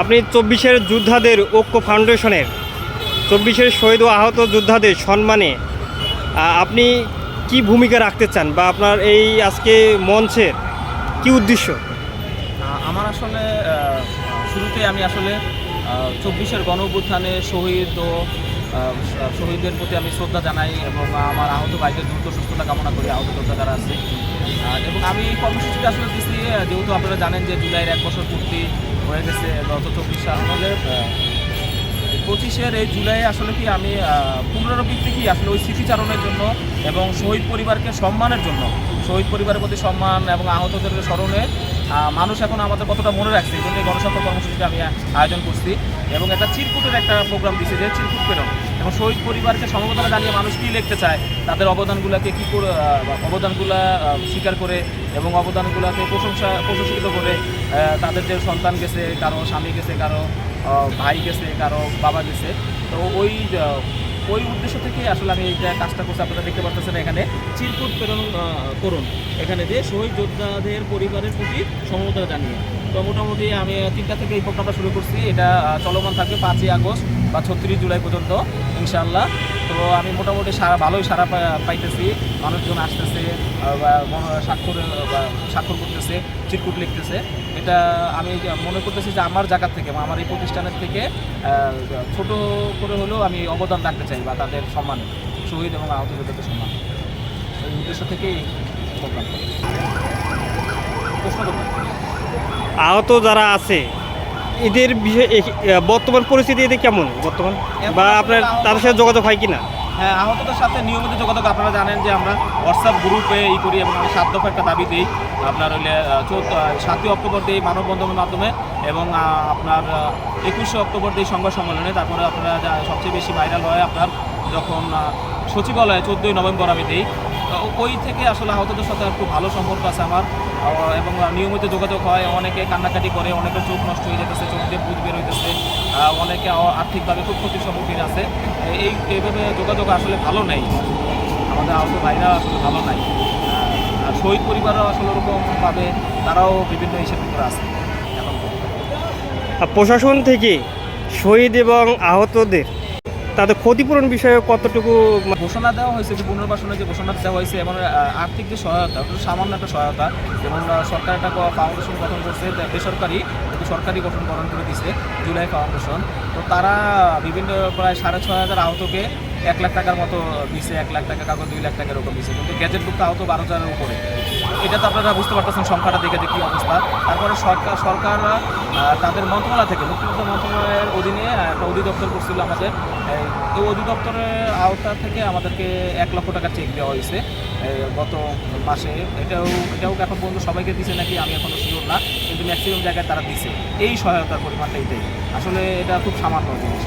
আপনি চব্বিশের যোদ্ধাদের ঐক্য ফাউন্ডেশনের, চব্বিশের শহীদ ও আহত যোদ্ধাদের সম্মানে আপনি কি ভূমিকা রাখতে চান বা আপনার এই আজকে মঞ্চের কি উদ্দেশ্য? আমার আসলে শুরুতে আমি আসলে চব্বিশের গণ অভ্যুত্থানে শহীদ ও শহীদদের প্রতি আমি শ্রদ্ধা জানাই এবং আমার আহত ভাইদের দ্রুত সুস্থতা কামনা করি, আহত যোদ্ধা যারা আছে। এবং আমি কর্মসূচিটা আসলে দিচ্ছি যেহেতু আপনারা জানেন যে জুলাইয়ের এক বছর পূর্তি হয়ে গেছে গত চব্বিশ সালে পঁচিশের এই জুলাই আসলে কি আমি পুনরাবৃত্তি কি আসলে ওই স্মৃতিচারণের জন্য এবং শহীদ পরিবারকে সম্মানের জন্য, শহীদ পরিবারের প্রতি সম্মান এবং আহতদের স্মরণে মানুষ এখন আমাদের কতটা মনে রাখছে, এই জন্য কর্মসূচিটা আমি আয়োজন করছি এবং একটা চিরকুটের একটা প্রোগ্রাম দিয়েছি যে চিরকুট প্রেরণ। এবং শহীদ পরিবারকে সমবেদনা জানিয়ে মানুষ কী লিখতে চায়, তাদের অবদানগুলোকে কী করে অবদানগুলা স্বীকার করে এবং অবদানগুলোকে প্রশংসা, প্রশংসিত করে তাদের যে সন্তান গেছে, কারও স্বামী গেছে, কারও ভাই গেছে, কারও বাবা গেছে। তো ওই ওই উদ্দেশ্য থেকে আসলে আমি এই কাজটা করছি, আপনারা দেখতে পাচ্ছেন এখানে চিরকুট প্রেরণ করুন। এখানে যে শহীদ যোদ্ধাদের পরিবারের প্রতি সমবেদনা জানিয়ে। তো মোটামুটি আমি তিনটা থেকে এই প্রোগ্রামটা শুরু করছি। এটা চলমান থাকবে পাঁচই আগস্ট বা ছত্রিশ জুলাই পর্যন্ত, ইনশাআল্লাহ। তো আমি মোটামুটি সারা, ভালোই সারা পাইতেছি। মানুষজন আসতেছে স্বাক্ষর স্বাক্ষর করতেছে, চিরকুট লিখতেছে। এটা আমি মনে করতেছি যে আমার জায়গা থেকে বা আমার এই প্রতিষ্ঠানের থেকে ছোট করে হলেও আমি অবদান রাখতে চাই বা তাদের সম্মানে, শহীদ এবং আহত সম্মান। এই উদ্দেশ্য থেকেই প্রোগ্রাম প্রশ্ন আহত যারা আছে এদের বিষয়ে বর্তমান পরিস্থিতি এদের কেমন? বর্তমান? বা আপনার তাদের সাথে যোগাযোগ হয় কি না হ্যাঁ আহতদের সাথে নিয়মিত যোগাযোগ আপনারা জানেন যে আমরা হোয়াটসঅ্যাপ গ্রুপে ই করি এবং আমি সাত দফা একটা দাবি দিই। আপনার হইলে চৌদ্দ সাতই অক্টোবর দিই মানববন্ধনের মাধ্যমে এবং আপনার একুশে অক্টোবর দিই সংবাদ সম্মেলনে। তারপরে আপনারা সবচেয়ে বেশি ভাইরাল হয় আপনার যখন সচিবালয়ে চোদ্দোই নভেম্বর আমি দিই। ওই থেকে আসলে আহতদের সাথে একটু ভালো সম্পর্ক আছে আমার। এবং নিয়মিত যোগাযোগ হয়, অনেকে কান্নাকাটি করে অনেকে চোখ নষ্ট হয়ে যেতেছে, চোখ দিয়ে বুঝ বের হইতেছে অনেকে আর্থিকভাবে খুব ক্ষতির সম্মুখীন আছে। এই এইভাবে যোগাযোগ আসলে ভালো নেই। আমাদের আহত ভাইরা আসলে ভালো নাই। আর শহীদ পরিবারও আসলে ওরকমভাবে তারাও বিভিন্ন হিসেবে করে আছে। প্রশাসন থেকে শহীদ এবং আহতদের তাদের ক্ষতিপূরণ বিষয়ে কতটুকু ঘোষণা দেওয়া হয়েছে, যে পুনর্বাসনে যে ঘোষণা দেওয়া হয়েছে, এবং আর্থিক যে সহায়তা সামান্য একটা সহায়তা, যেমন সরকার একটা ফাউন্ডেশন গঠন করছে বেসরকারি সরকারি গঠন গঠন করে দিছে, জুলাই ফাউন্ডেশন তো তারা বিভিন্ন, প্রায় সাড়ে ছয় হাজার আহতকে এক লাখ টাকার মতো দিছে, এক লাখ টাকা কাগজ, দুই লাখ টাকার এরকম দিছে, কিন্তু গ্যাজেটভুক্ত আহত বারো হাজারের উপরে। এটা তো আপনারা বুঝতে পারতেছেন সংখ্যাটা দেখে কী অবস্থা। তারপরে সরকার সরকার তাদের মন্ত্রণালয় থেকে মুক্তিযুদ্ধ মন্ত্রণালয়ের অধীনে একটা অধিদপ্তর করছিল আমাদের। এই এই অধিদপ্তরের আওতা থেকে আমাদেরকে এক লক্ষ টাকা চেক দেওয়া হয়েছে। গত মাসে। এটাও এটাও এখন পর্যন্ত সবাইকে দিছে নাকি? আমি এখনও শিওর না। কিন্তু ম্যাক্সিমাম জায়গায় তারা দিছে। এই সহায়তার পরিমাণটা এটাই। আসলে এটা খুব সামান্য জিনিস।